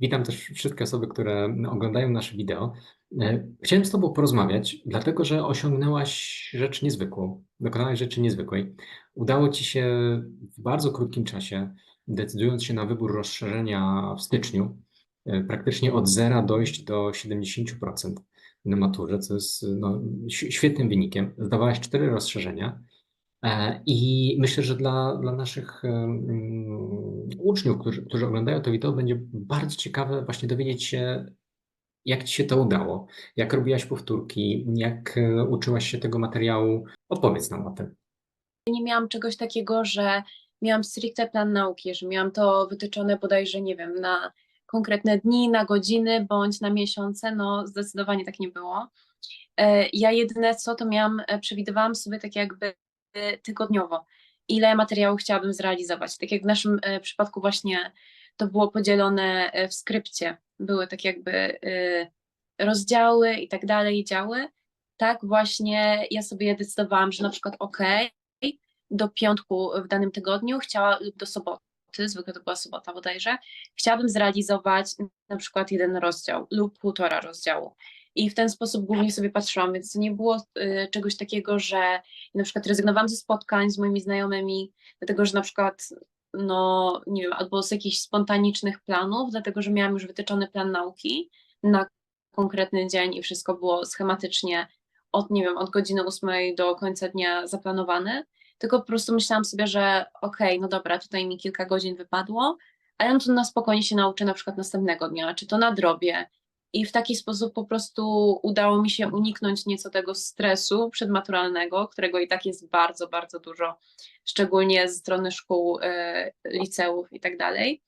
Witam też wszystkie osoby, które oglądają nasze wideo. E, chciałem z Tobą porozmawiać, dlatego że osiągnęłaś rzecz niezwykłą, dokonałaś rzeczy niezwykłej. Udało Ci się w bardzo krótkim czasie, decydując się na wybór rozszerzenia w styczniu, e, praktycznie od zera dojść do 70% na maturze, co jest no, świetnym wynikiem. Zdawałaś cztery rozszerzenia. E, I myślę, że dla, dla naszych uczniów, którzy, którzy oglądają to wideo, będzie bardzo ciekawe właśnie dowiedzieć się, jak Ci się to udało, jak robiłaś powtórki, jak e, uczyłaś się tego materiału. Opowiedz nam o tym. Nie miałam czegoś takiego, że miałam stricte plan nauki, że miałam to wytyczone bodajże, nie wiem, na konkretne dni, na godziny bądź na miesiące. No, zdecydowanie tak nie było. E, ja jedyne co, to miałam, przewidywałam sobie tak jakby tygodniowo, ile materiału chciałabym zrealizować. Tak jak w naszym e, przypadku właśnie to było podzielone e, w skrypcie, były tak jakby e, rozdziały i tak dalej, działy, tak właśnie ja sobie decydowałam, że na przykład ok, do piątku w danym tygodniu chciała lub do soboty, zwykle to była sobota bodajże, chciałabym zrealizować na przykład jeden rozdział lub półtora rozdziału i w ten sposób głównie sobie patrzyłam, więc nie było y, czegoś takiego, że na przykład rezygnowałam ze spotkań z moimi znajomymi, dlatego że na przykład no nie wiem, albo z jakichś spontanicznych planów, dlatego że miałam już wytyczony plan nauki na konkretny dzień i wszystko było schematycznie od, nie wiem, od godziny ósmej do końca dnia zaplanowane, tylko po prostu myślałam sobie, że okej, okay, no dobra, tutaj mi kilka godzin wypadło, ale ja to na spokojnie się nauczę na przykład następnego dnia, czy to nadrobię, i w taki sposób po prostu udało mi się uniknąć nieco tego stresu przedmaturalnego, którego i tak jest bardzo, bardzo dużo, szczególnie ze strony szkół, e, liceów i tak dalej.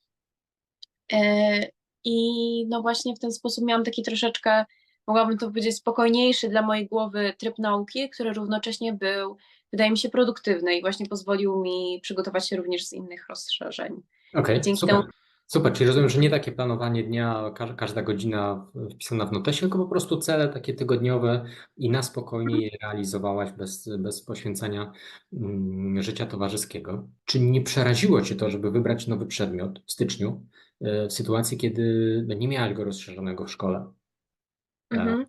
E, I no właśnie w ten sposób miałam taki troszeczkę, mogłabym to powiedzieć, spokojniejszy dla mojej głowy tryb nauki, który równocześnie był, wydaje mi się, produktywny i właśnie pozwolił mi przygotować się również z innych rozszerzeń. Okay, dzięki super. temu Super, czyli rozumiem, że nie takie planowanie dnia, każda godzina wpisana w notesie, tylko po prostu cele takie tygodniowe i na spokojnie je realizowałaś bez, bez poświęcania mm, życia towarzyskiego. Czy nie przeraziło Cię to, żeby wybrać nowy przedmiot w styczniu, e, w sytuacji, kiedy no, nie miałaś go rozszerzonego w szkole? Mhm.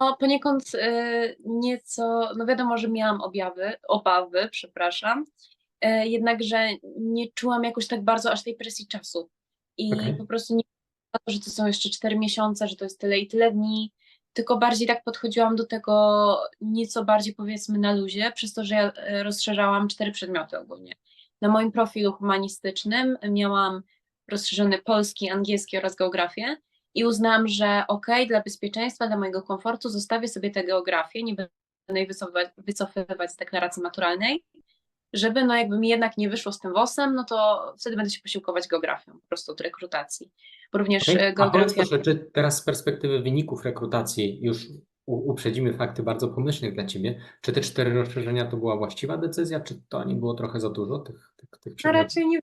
No, poniekąd y, nieco, no wiadomo, że miałam objawy, obawy, przepraszam, E, jednakże nie czułam jakoś tak bardzo aż tej presji czasu. I okay. po prostu nie to, że to są jeszcze cztery miesiące, że to jest tyle i tyle dni, tylko bardziej tak podchodziłam do tego nieco bardziej powiedzmy na luzie, przez to, że ja e, rozszerzałam cztery przedmioty ogólnie. Na moim profilu humanistycznym miałam rozszerzony polski, angielski oraz geografię i uznałam, że ok, dla bezpieczeństwa, dla mojego komfortu zostawię sobie tę geografię, nie będę jej wycofywać, wycofywać z deklaracji maturalnej, żeby no jakby mi jednak nie wyszło z tym WOS-em, no to wtedy będę się posiłkować geografią, po prostu od rekrutacji. Bo również okay. Geografia... czy teraz z perspektywy wyników rekrutacji już uprzedzimy fakty bardzo pomyślne dla Ciebie, czy te cztery rozszerzenia to była właściwa decyzja, czy to nie było trochę za dużo tych, tych, tych No raczej nie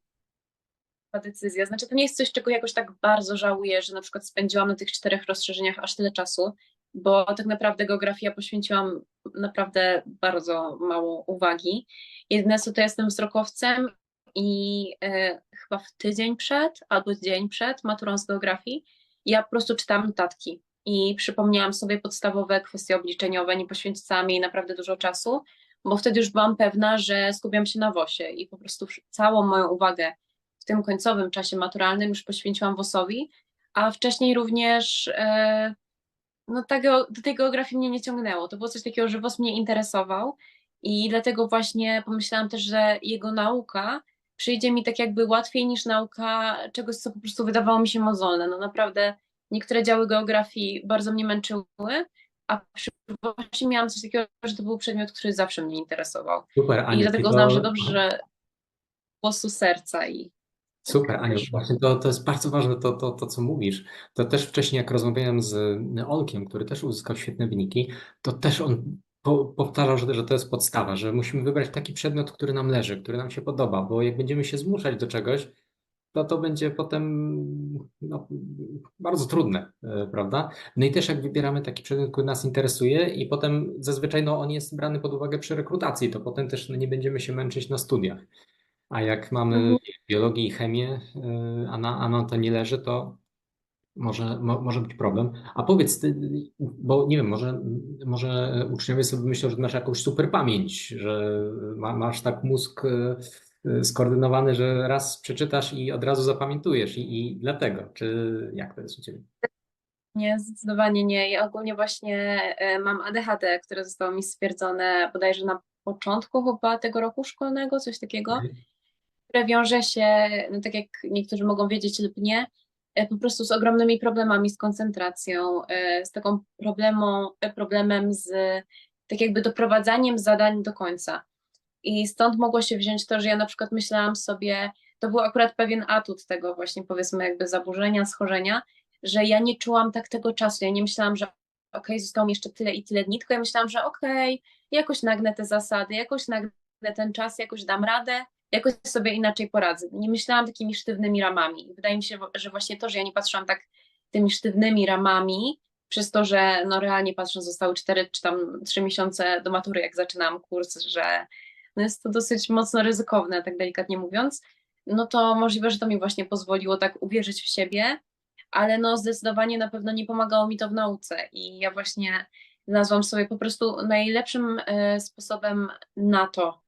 była decyzja, znaczy to nie jest coś, czego jakoś tak bardzo żałuję, że na przykład spędziłam na tych czterech rozszerzeniach aż tyle czasu, bo tak naprawdę geografia poświęciłam naprawdę bardzo mało uwagi. Jedyne co to jestem wzrokowcem i e, chyba w tydzień przed albo dzień przed maturą z geografii ja po prostu czytałam notatki i przypomniałam sobie podstawowe kwestie obliczeniowe, nie poświęcałam jej naprawdę dużo czasu, bo wtedy już byłam pewna, że skupiam się na WOSie i po prostu całą moją uwagę w tym końcowym czasie maturalnym już poświęciłam WOSowi, a wcześniej również e, no tego, do tej geografii mnie nie ciągnęło. To było coś takiego, że WOS mnie interesował i dlatego właśnie pomyślałam też, że jego nauka przyjdzie mi tak jakby łatwiej niż nauka czegoś, co po prostu wydawało mi się mozolne. No naprawdę niektóre działy geografii bardzo mnie męczyły, a przy WOSie miałam coś takiego, że to był przedmiot, który zawsze mnie interesował. Super, Ania, I dlatego uznałam, że dobrze, że głosu serca i Super, Aniu, właśnie to, to jest bardzo ważne to, to, to, co mówisz. To też wcześniej, jak rozmawiałem z Olkiem, który też uzyskał świetne wyniki, to też on po, powtarzał, że, że to jest podstawa, że musimy wybrać taki przedmiot, który nam leży, który nam się podoba, bo jak będziemy się zmuszać do czegoś, to to będzie potem no, bardzo trudne, e, prawda? No i też jak wybieramy taki przedmiot, który nas interesuje i potem zazwyczaj no, on jest brany pod uwagę przy rekrutacji, to potem też no, nie będziemy się męczyć na studiach. A jak mamy mhm. biologię i chemię, y, a, na, a nam to nie leży, to może, mo, może być problem. A powiedz, ty, bo nie wiem, może, może uczniowie sobie myślą, że masz jakąś super pamięć, że ma, masz tak mózg e, skoordynowany, że raz przeczytasz i od razu zapamiętujesz i, i dlatego, czy jak to jest u Ciebie? Nie, zdecydowanie nie. Ja ogólnie właśnie e, mam ADHD, które zostało mi stwierdzone bodajże na początku chyba tego roku szkolnego, coś takiego, Mhm. Które wiąże się, no tak jak niektórzy mogą wiedzieć lub nie, e, po prostu z ogromnymi problemami z koncentracją, e, z taką problemą, e, problemem z tak jakby doprowadzaniem zadań do końca. I stąd mogło się wziąć to, że ja na przykład myślałam sobie, to był akurat pewien atut tego właśnie powiedzmy jakby zaburzenia, schorzenia, że ja nie czułam tak tego czasu, ja nie myślałam, że okej, zostało mi jeszcze tyle i tyle dni, tylko ja myślałam, że okej, jakoś nagnę te zasady, jakoś nagnę ten czas, jakoś dam radę, jakoś sobie inaczej poradzę. Nie myślałam takimi sztywnymi ramami. Wydaje mi się, że właśnie to, że ja nie patrzyłam tak tymi sztywnymi ramami, przez to, że no realnie patrząc zostały 4 czy tam 3 miesiące do matury, jak zaczynałam kurs, że no jest to dosyć mocno ryzykowne, tak delikatnie mówiąc, no to możliwe, że to mi właśnie pozwoliło tak uwierzyć w siebie, ale no zdecydowanie na pewno nie pomagało mi to w nauce i ja właśnie znalazłam sobie po prostu najlepszym e, sposobem na to,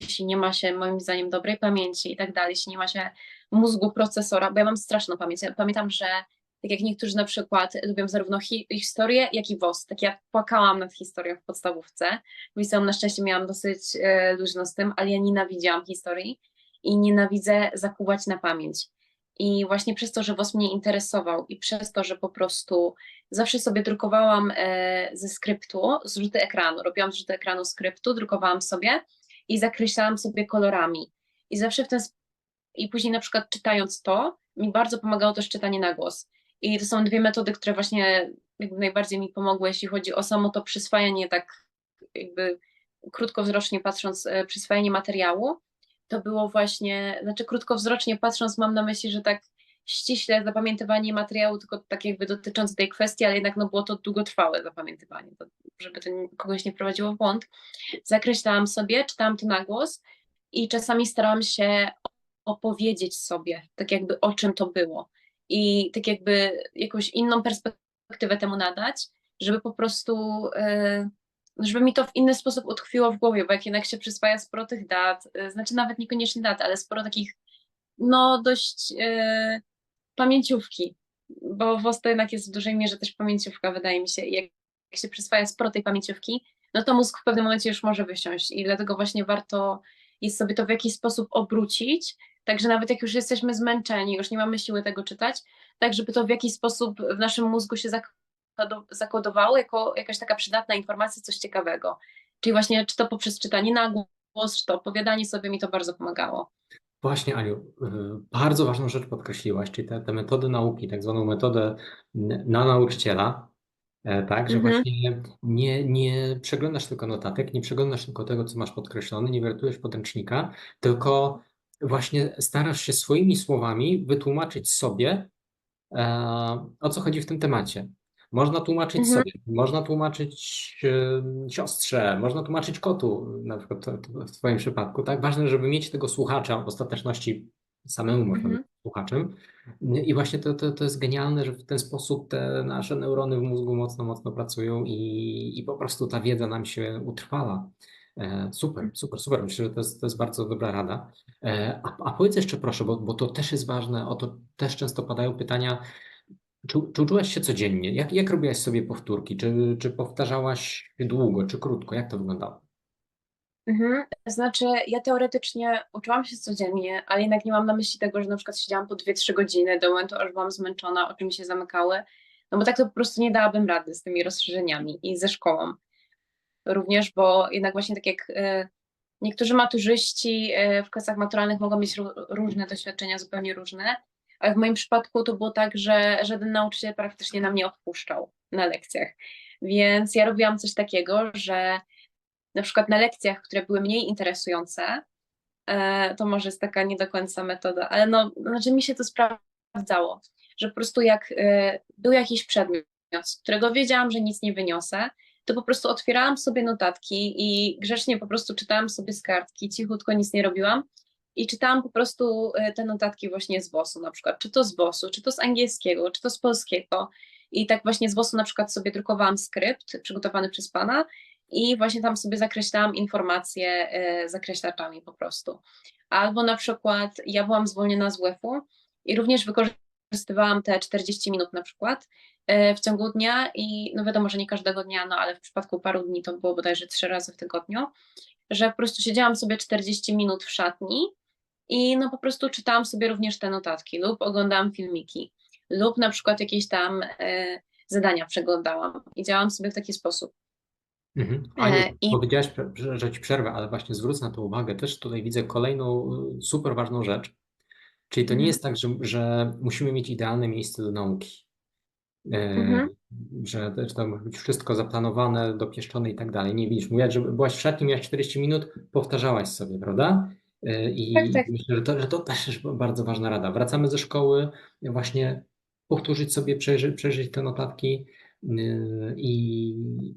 jeśli nie ma się moim zdaniem dobrej pamięci i tak dalej, jeśli nie ma się mózgu, procesora, bo ja mam straszną pamięć. Ja pamiętam, że tak jak niektórzy na przykład lubią zarówno hi historię, jak i WOS. Tak ja płakałam nad historią w podstawówce. W na szczęście miałam dosyć e, luźno z tym, ale ja nienawidziłam historii i nienawidzę zakuwać na pamięć. I właśnie przez to, że WOS mnie interesował i przez to, że po prostu zawsze sobie drukowałam e, ze skryptu zrzuty ekranu, robiłam zrzuty ekranu skryptu, drukowałam sobie i zakreślałam sobie kolorami. I zawsze w ten i później na przykład czytając to, mi bardzo pomagało też czytanie na głos. I to są dwie metody, które właśnie jakby najbardziej mi pomogły, jeśli chodzi o samo to przyswajanie, tak jakby krótkowzrocznie patrząc, e, przyswajanie materiału. To było właśnie, znaczy krótkowzrocznie patrząc, mam na myśli, że tak ściśle zapamiętywanie materiału, tylko tak jakby dotyczące tej kwestii, ale jednak no było to długotrwałe zapamiętywanie, żeby to kogoś nie prowadziło w błąd. Zakreślałam sobie, czytałam to na głos i czasami starałam się opowiedzieć sobie, tak jakby o czym to było i tak jakby jakąś inną perspektywę temu nadać, żeby po prostu, e, żeby mi to w inny sposób utkwiło w głowie, bo jak jednak się przyswaja sporo tych dat, e, znaczy nawet niekoniecznie dat, ale sporo takich, no dość e, pamięciówki, bo WOS to jednak jest w dużej mierze też pamięciówka, wydaje mi się, jak, jak się przyswaja sporo tej pamięciówki, no to mózg w pewnym momencie już może wysiąść i dlatego właśnie warto jest sobie to w jakiś sposób obrócić, Także nawet jak już jesteśmy zmęczeni, już nie mamy siły tego czytać, tak żeby to w jakiś sposób w naszym mózgu się zakodowało jako jakaś taka przydatna informacja, coś ciekawego. Czyli właśnie czy to poprzez czytanie na głos, czy to opowiadanie sobie mi to bardzo pomagało. Właśnie, Aniu, y, bardzo ważną rzecz podkreśliłaś, czyli te, te metody nauki, tak zwaną metodę na nauczyciela, e, tak, że Mhm. właśnie nie, nie przeglądasz tylko notatek, nie przeglądasz tylko tego, co masz podkreślone, nie wertujesz podręcznika, tylko właśnie starasz się swoimi słowami wytłumaczyć sobie, e, o co chodzi w tym temacie. Można tłumaczyć Mhm. sobie, można tłumaczyć e, siostrze, można tłumaczyć kotu, na przykład to- to w Twoim przypadku, tak? Ważne, żeby mieć tego słuchacza, w ostateczności samemu można Mhm. być słuchaczem. I właśnie to, to, to jest genialne, że w ten sposób te nasze neurony w mózgu mocno, mocno pracują i, i po prostu ta wiedza nam się utrwala. E, Super, super, super. Myślę, że to jest, to jest bardzo dobra rada. E, A, a powiedz jeszcze proszę, bo, bo to też jest ważne, o to też często padają pytania. Czy, czy uczyłaś się codziennie? Jak, jak robiłaś sobie powtórki? Czy, czy powtarzałaś długo, czy krótko? Jak to wyglądało? Mhm. Znaczy, ja teoretycznie uczyłam się codziennie, ale jednak nie mam na myśli tego, że na przykład siedziałam po 2-3 godziny do momentu, aż byłam zmęczona, oczy mi się zamykały, no bo tak to po prostu nie dałabym rady z tymi rozszerzeniami i ze szkołą również, bo jednak właśnie tak jak y, niektórzy maturzyści y, w klasach maturalnych mogą mieć ró- różne doświadczenia, zupełnie różne, w moim przypadku to było tak, że żaden nauczyciel praktycznie nam nie odpuszczał na lekcjach. Więc ja robiłam coś takiego, że na przykład na lekcjach, które były mniej interesujące, e, to może jest taka nie do końca metoda, ale no, znaczy mi się to sprawdzało, że po prostu jak e, był jakiś przedmiot, którego wiedziałam, że nic nie wyniosę, to po prostu otwierałam sobie notatki i grzecznie po prostu czytałam sobie z kartki, cichutko nic nie robiłam i czytałam po prostu e, te notatki właśnie z WOS-u na przykład, czy to z WOS-u, czy to z angielskiego, czy to z polskiego i tak właśnie z WOS-u na przykład sobie drukowałam skrypt przygotowany przez Pana i właśnie tam sobie zakreślałam informacje e, zakreślaczami po prostu. Albo na przykład ja byłam zwolniona z WF-u i również wykorzystywałam te 40 minut na przykład e, w ciągu dnia i no wiadomo, że nie każdego dnia, no ale w przypadku paru dni to było bodajże trzy razy w tygodniu, że po prostu siedziałam sobie 40 minut w szatni i no po prostu czytałam sobie również te notatki lub oglądałam filmiki lub na przykład jakieś tam e, zadania przeglądałam i działam sobie w taki sposób. Mhm. Aniu, E, i- powiedziałaś, że- ci przerwę, ale właśnie zwrócę na to uwagę. Też tutaj widzę kolejną y, super ważną rzecz. Czyli to nie Mhm. jest tak, że, że musimy mieć idealne miejsce do nauki. E, Mhm. Że, że to musi być wszystko zaplanowane, dopieszczone i tak dalej. Nie widzisz, mówiłaś, że byłaś w szatni, miałaś 40 minut, powtarzałaś sobie, prawda? E, I Tak, tak. myślę, że to, że to też jest bardzo ważna rada. Wracamy ze szkoły, właśnie powtórzyć sobie, przejrzeć, przejrzeć te notatki yy, i,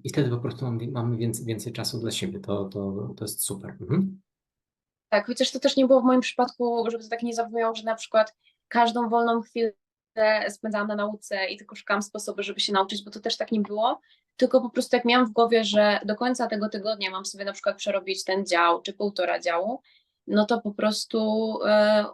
i wtedy po prostu mamy, mamy więcej, więcej czasu dla siebie. To, to, to jest super. Mhm. Tak, chociaż to też nie było w moim przypadku, żeby to tak nie zabrzmiało, że na przykład każdą wolną chwilę spędzałam na nauce i tylko szukałam sposobu, żeby się nauczyć, bo to też tak nie było, tylko po prostu jak miałam w głowie, że do końca tego tygodnia mam sobie na przykład przerobić ten dział czy półtora działu, no to po prostu e,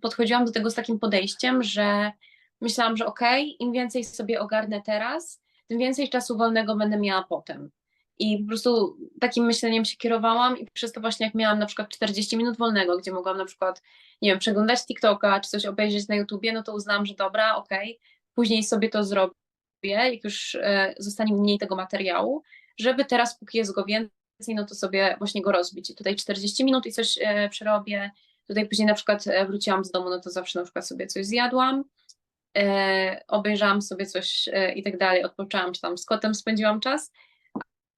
podchodziłam do tego z takim podejściem, że myślałam, że okej, im więcej sobie ogarnę teraz, tym więcej czasu wolnego będę miała potem. I po prostu takim myśleniem się kierowałam i przez to właśnie jak miałam na przykład 40 minut wolnego, gdzie mogłam na przykład, nie wiem, przeglądać TikToka czy coś obejrzeć na YouTubie, no to uznałam, że dobra, okej, później sobie to zrobię, jak już e, zostanie mniej tego materiału, żeby teraz, póki jest go więcej, no to sobie właśnie go rozbić. I tutaj 40 minut i coś e, przerobię, tutaj później na przykład e, wróciłam z domu, no to zawsze na przykład sobie coś zjadłam, e, obejrzałam sobie coś i tak dalej, odpoczęłam, czy tam z kotem spędziłam czas,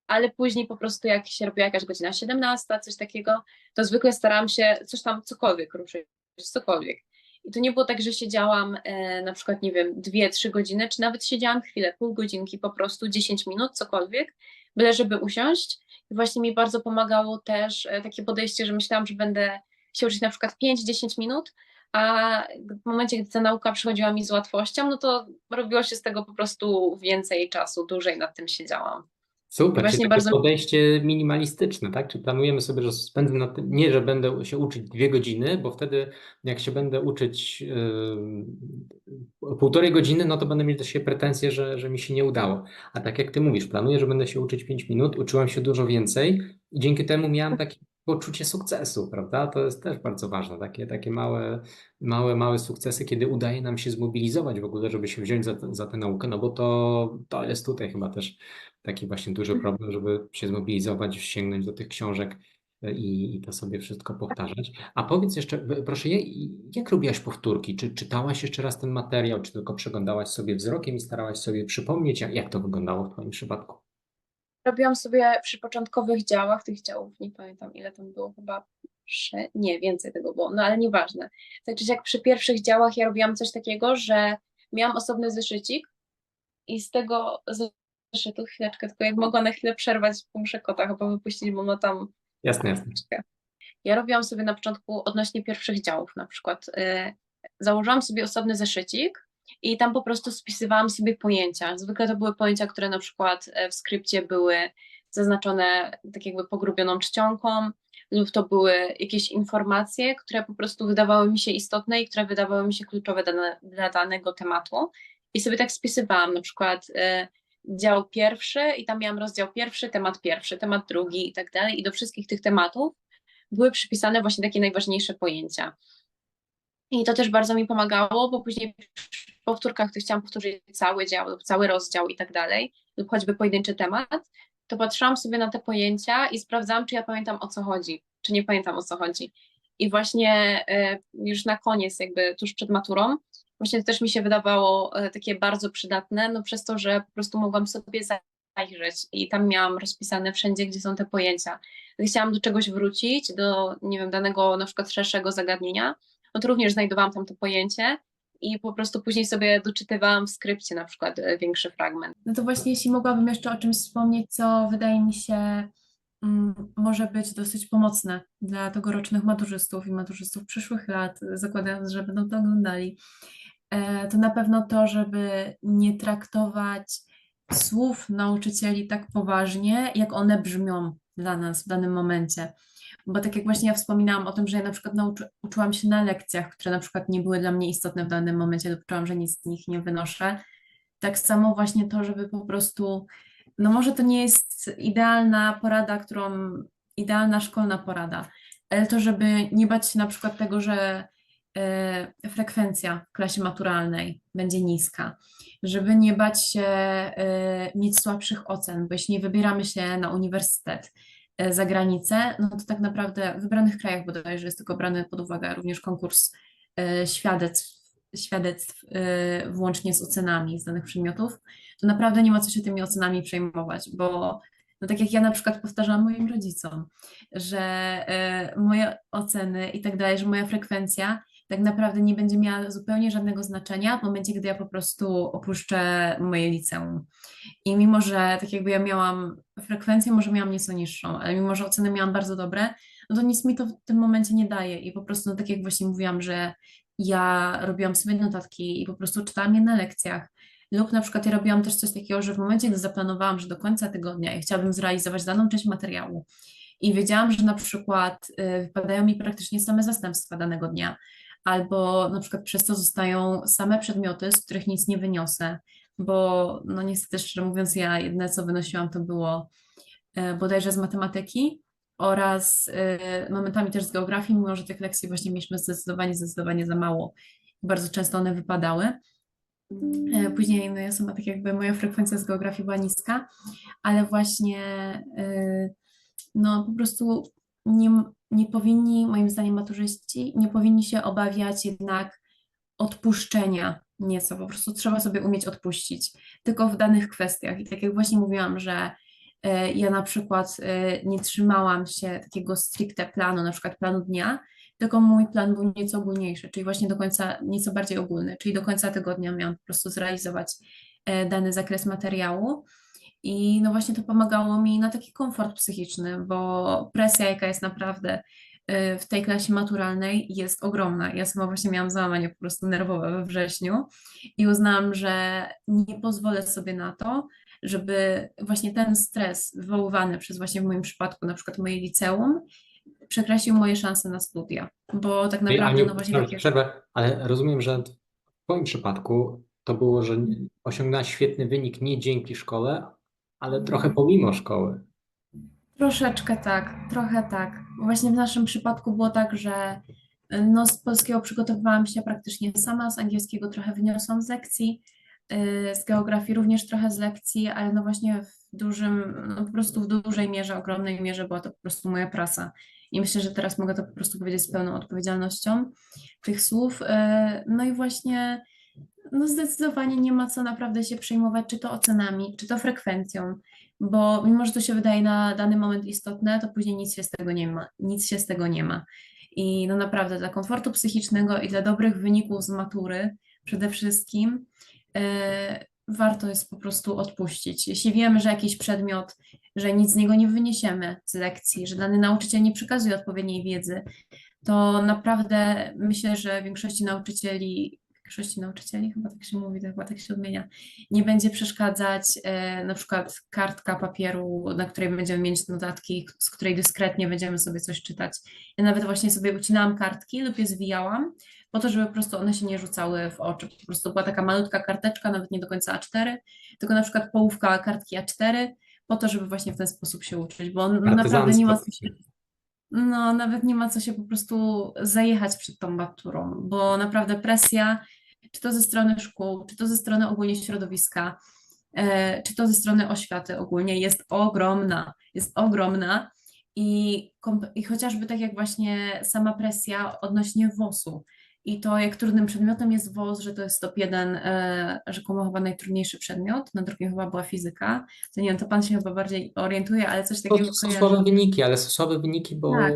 ale później po prostu jak się robiła jakaś godzina 17, coś takiego, to zwykle starałam się coś tam, cokolwiek ruszyć, cokolwiek. I to nie było tak, że siedziałam e, na przykład, nie wiem, dwie, trzy godziny, czy nawet siedziałam chwilę, pół godzinki, po prostu 10 minut, cokolwiek, byle żeby usiąść. Właśnie mi bardzo pomagało też e, takie podejście, że myślałam, że będę się uczyć na przykład 5-10 minut, a w momencie, gdy ta nauka przychodziła mi z łatwością, no to robiło się z tego po prostu więcej czasu, dłużej nad tym siedziałam. Super, Właśnie czyli bardzo- podejście minimalistyczne, tak? Czy planujemy sobie, że spędzę na tym, nie, że będę się uczyć dwie godziny, bo wtedy jak się będę uczyć yy, półtorej godziny, no to będę mieć do siebie pretensje, że, że mi się nie udało. A tak jak ty mówisz, planuję, że będę się uczyć pięć minut, uczyłam się dużo więcej i dzięki temu miałam takie poczucie sukcesu, prawda? To jest też bardzo ważne, takie, takie małe, małe, małe sukcesy, kiedy udaje nam się zmobilizować w ogóle, żeby się wziąć za, tę- za tę naukę, no bo to, to jest tutaj chyba też taki właśnie duży problem, żeby się zmobilizować, sięgnąć do tych książek e, i, i to sobie wszystko powtarzać. A powiedz jeszcze, proszę, jak, jak robiłaś powtórki? Czy czytałaś jeszcze raz ten materiał, czy tylko przeglądałaś sobie wzrokiem i starałaś sobie przypomnieć, jak, jak to wyglądało w Twoim przypadku? Robiłam sobie przy początkowych działach, tych działów, nie pamiętam ile tam było, chyba sze... nie, więcej tego było, no ale nieważne. Tak czy siak przy pierwszych działach ja robiłam coś takiego, że miałam osobny zeszycik i z tego zeszytu, chwileczkę, tylko jak mogła na chwilę przerwać, bo muszę kota chyba wypuścić, bo ma tam Jasne, jasne. ja robiłam sobie na początku odnośnie pierwszych działów na przykład. y, założyłam sobie osobny zeszycik i tam po prostu spisywałam sobie pojęcia. Zwykle to były pojęcia, które na przykład e, w skrypcie były zaznaczone tak jakby pogrubioną czcionką lub to były jakieś informacje, które po prostu wydawały mi się istotne i które wydawały mi się kluczowe dla danego tematu. I sobie tak spisywałam na przykład e, dział pierwszy i tam miałam rozdział pierwszy, temat pierwszy, temat drugi i tak dalej. I do wszystkich tych tematów były przypisane właśnie takie najważniejsze pojęcia. I to też bardzo mi pomagało, bo później w powtórkach, gdy chciałam powtórzyć cały dział lub cały rozdział i tak dalej, lub choćby pojedynczy temat, to patrzyłam sobie na te pojęcia i sprawdzałam, czy ja pamiętam o co chodzi, czy nie pamiętam o co chodzi. I właśnie e, już na koniec, jakby tuż przed maturą, właśnie to też mi się wydawało e, takie bardzo przydatne, no przez to, że po prostu mogłam sobie zajrzeć i tam miałam rozpisane wszędzie, gdzie są te pojęcia. Gdy chciałam do czegoś wrócić, do, nie wiem, danego na przykład szerszego zagadnienia, no to również znajdowałam tam to pojęcie i po prostu później sobie doczytywałam w skrypcie na przykład e, większy fragment. No to właśnie, jeśli mogłabym jeszcze o czymś wspomnieć, co wydaje mi się mm, może być dosyć pomocne dla tegorocznych maturzystów i maturzystów przyszłych lat, zakładając, że będą to oglądali, e, to na pewno to, żeby nie traktować słów nauczycieli tak poważnie, jak one brzmią dla nas w danym momencie. Bo tak jak właśnie ja wspominałam o tym, że ja na przykład nauczy, uczyłam się na lekcjach, które na przykład nie były dla mnie istotne w danym momencie, czułam, że nic z nich nie wynoszę. Tak samo właśnie to, żeby po prostu, no może to nie jest idealna porada, którą, idealna szkolna porada, ale to, żeby nie bać się na przykład tego, że frekwencja w klasie maturalnej będzie niska, żeby nie bać się e, mieć słabszych ocen, bo jeśli nie wybieramy się na uniwersytet e, za granicę, no to tak naprawdę w wybranych krajach bodajże jest tylko brany pod uwagę również konkurs e, świadectw, świadectw e, włącznie z ocenami z danych przedmiotów, to naprawdę nie ma co się tymi ocenami przejmować, bo no tak jak ja na przykład powtarzam moim rodzicom, że e, moje oceny i tak dalej, że moja frekwencja tak naprawdę nie będzie miała zupełnie żadnego znaczenia w momencie, gdy ja po prostu opuszczę moje liceum. I mimo, że tak jakby ja miałam frekwencję, może miałam nieco niższą, ale mimo, że oceny miałam bardzo dobre, no to nic mi to w tym momencie nie daje. I po prostu, no tak jak właśnie mówiłam, że ja robiłam sobie notatki i po prostu czytałam je na lekcjach. Lub na przykład ja robiłam też coś takiego, że w momencie, gdy zaplanowałam, że do końca tygodnia ja chciałabym zrealizować daną część materiału i wiedziałam, że na przykład y, wypadają mi praktycznie same zastępstwa danego dnia, albo na przykład przez to zostają same przedmioty, z których nic nie wyniosę, bo no niestety szczerze mówiąc ja jedyne co wynosiłam to było e, bodajże z matematyki oraz e, momentami też z geografii, mimo że tych lekcji właśnie mieliśmy zdecydowanie, zdecydowanie za mało. Bardzo często one wypadały. E, Później no ja sama tak jakby moja frekwencja z geografii była niska, ale właśnie no po prostu nie, nie powinni, moim zdaniem maturzyści, nie powinni się obawiać jednak odpuszczenia nieco, po prostu trzeba sobie umieć odpuścić, tylko w danych kwestiach. I tak jak właśnie mówiłam, że e, ja na przykład e, nie trzymałam się takiego stricte planu, na przykład planu dnia, tylko mój plan był nieco ogólniejszy, czyli właśnie do końca, nieco bardziej ogólny, czyli do końca tygodnia miałam po prostu zrealizować e, dany zakres materiału. I no właśnie to pomagało mi na taki komfort psychiczny, bo presja, jaka jest naprawdę y, w tej klasie maturalnej, jest ogromna. Ja sama właśnie miałam załamanie po prostu nerwowe we wrześniu i uznałam, że nie pozwolę sobie na to, żeby właśnie ten stres wywoływany przez właśnie w moim przypadku na przykład moje liceum przekreślił moje szanse na studia, bo tak naprawdę Aniu, no właśnie takie... przerwę, ale rozumiem, że w Twoim przypadku to było, że osiągnęłaś świetny wynik nie dzięki szkole, ale trochę pomimo szkoły. Troszeczkę tak, trochę tak. Właśnie w naszym przypadku było tak, że y, no, z polskiego przygotowywałam się praktycznie sama, z angielskiego trochę wyniosłam z lekcji, y, z geografii również trochę z lekcji, ale no właśnie w dużym, no po prostu w dużej mierze, ogromnej mierze była to po prostu moja praca. I myślę, że teraz mogę to po prostu powiedzieć z pełną odpowiedzialnością tych słów. Y, No i właśnie no zdecydowanie nie ma co naprawdę się przejmować, czy to ocenami, czy to frekwencją, bo mimo, że to się wydaje na dany moment istotne, to później nic się z tego nie ma, nic się z tego nie ma. I no naprawdę dla komfortu psychicznego i dla dobrych wyników z matury przede wszystkim e, warto jest po prostu odpuścić. Jeśli wiemy, że jakiś przedmiot, że nic z niego nie wyniesiemy z lekcji, że dany nauczyciel nie przekazuje odpowiedniej wiedzy, to naprawdę myślę, że większości nauczycieli większości nauczycieli, chyba tak się mówi, to chyba tak się odmienia, nie będzie przeszkadzać e, na przykład kartka papieru, na której będziemy mieć notatki, z której dyskretnie będziemy sobie coś czytać. Ja nawet właśnie sobie ucinałam kartki lub je zwijałam, po to, żeby po prostu one się nie rzucały w oczy. Po prostu była taka malutka karteczka, nawet nie do końca A4, tylko na przykład połówka kartki A4, po to, żeby właśnie w ten sposób się uczyć, bo no, naprawdę nie ma się no, nawet nie ma co się po prostu zajechać przed tą maturą, bo naprawdę presja, czy to ze strony szkół, czy to ze strony ogólnie środowiska, e, czy to ze strony oświaty ogólnie jest ogromna, jest ogromna. I, i chociażby tak jak właśnie sama presja odnośnie WOS-u i to jak trudnym przedmiotem jest WOS, że to jest top jeden, e, rzekomo chyba najtrudniejszy przedmiot, na drugim chyba była fizyka, to nie wiem, to Pan się chyba bardziej orientuje, ale coś To takiego są kojarzę. słabe wyniki, ale są słabe wyniki, bo, Tak.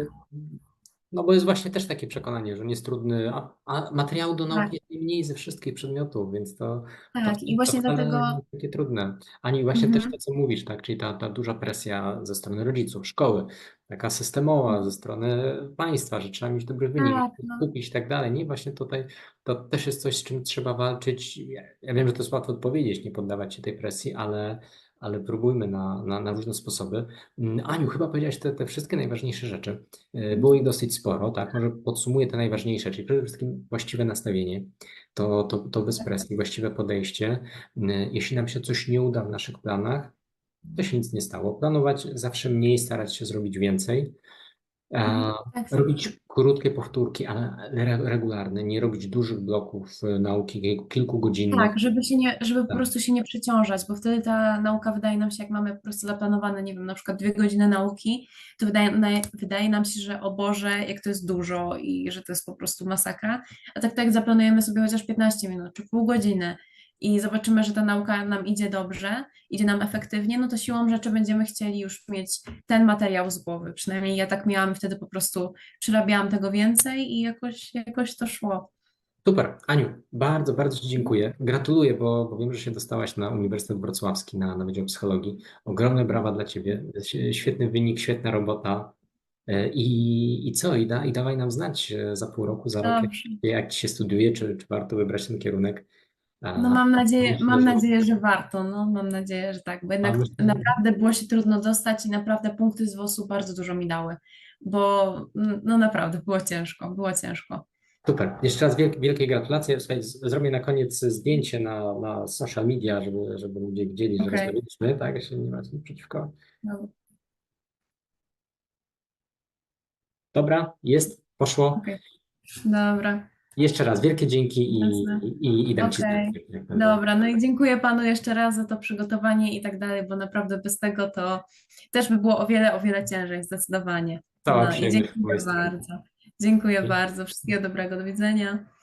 No bo jest właśnie też takie przekonanie, że on jest trudny, a, a materiału do nauki Tak. jest najmniej ze wszystkich przedmiotów, więc to, to, Tak, i to właśnie wcale dlatego. nie jest takie trudne. Ani właśnie też Mhm. to, co mówisz, tak? Czyli ta, ta duża presja ze strony rodziców, szkoły, taka systemowa ze strony państwa, że trzeba mieć dobry wynik, Tak, no. kupić i tak dalej. Nie, właśnie tutaj to też jest coś, z czym trzeba walczyć. Ja, ja wiem, że to jest łatwo odpowiedzieć, nie poddawać się tej presji, ale, ale próbujmy na, na, na różne sposoby. Mm, Aniu, chyba powiedziałaś te, te wszystkie najważniejsze rzeczy. Y, Było ich dosyć sporo, tak? Może podsumuję te najważniejsze, czyli przede wszystkim właściwe nastawienie, to, to, to bez presji, właściwe podejście. Y, Jeśli nam się coś nie uda w naszych planach, to się nic nie stało. Planować zawsze mniej, starać się zrobić więcej. A, Tak. robić krótkie powtórki, ale re, regularne, nie robić dużych bloków nauki, kilku- kilkugodzinnych. Tak, żeby się nie, żeby po Tak. prostu się nie przeciążać, bo wtedy ta nauka wydaje nam się, jak mamy po prostu zaplanowane, nie wiem, na przykład dwie godziny nauki, to wydaje, na- wydaje nam się, że o Boże, jak to jest dużo i że to jest po prostu masakra. A tak, tak jak zaplanujemy sobie chociaż 15 minut czy pół godziny i zobaczymy, że ta nauka nam idzie dobrze, idzie nam efektywnie, no to siłą rzeczy będziemy chcieli już mieć ten materiał z głowy. Przynajmniej ja tak miałam wtedy po prostu przerabiałam tego więcej i jakoś, jakoś to szło. Super. Aniu, bardzo, bardzo Ci dziękuję. Gratuluję, bo, bo wiem, że się dostałaś na Uniwersytet Wrocławski na, na Wydział Psychologii. Ogromne brawa dla Ciebie. Świetny wynik, świetna robota. E, I, i co? I, da, I dawaj nam znać e, za pół roku, za rok, jak, jak Ci się studiuje, czy, czy warto wybrać ten kierunek. No mam nadzieję, myślę, mam że- nadzieję, że warto, no mam nadzieję, że tak, bo jednak myślę, naprawdę było się trudno dostać i naprawdę punkty z WOS-u bardzo dużo mi dały, bo mm, no naprawdę było ciężko, było ciężko. Super. Jeszcze raz wielkie, wielkie gratulacje. Słuchaj, zrobię na koniec zdjęcie na, na social media, żeby, żeby ludzie widzieli, że rozmawialiśmy, tak? Jeśli nie macie nic przeciwko. No, Dobra, jest, poszło. Okej. Dobra, Jeszcze raz wielkie dzięki i, i, i dam Ci Okej. znać, dobra, no i dziękuję Panu jeszcze raz za to przygotowanie i tak dalej, bo naprawdę bez tego to też by było o wiele, o wiele ciężej, zdecydowanie. Cała No dziękuję bardzo. Dziękuję bardzo, wszystkiego dobrego, do widzenia.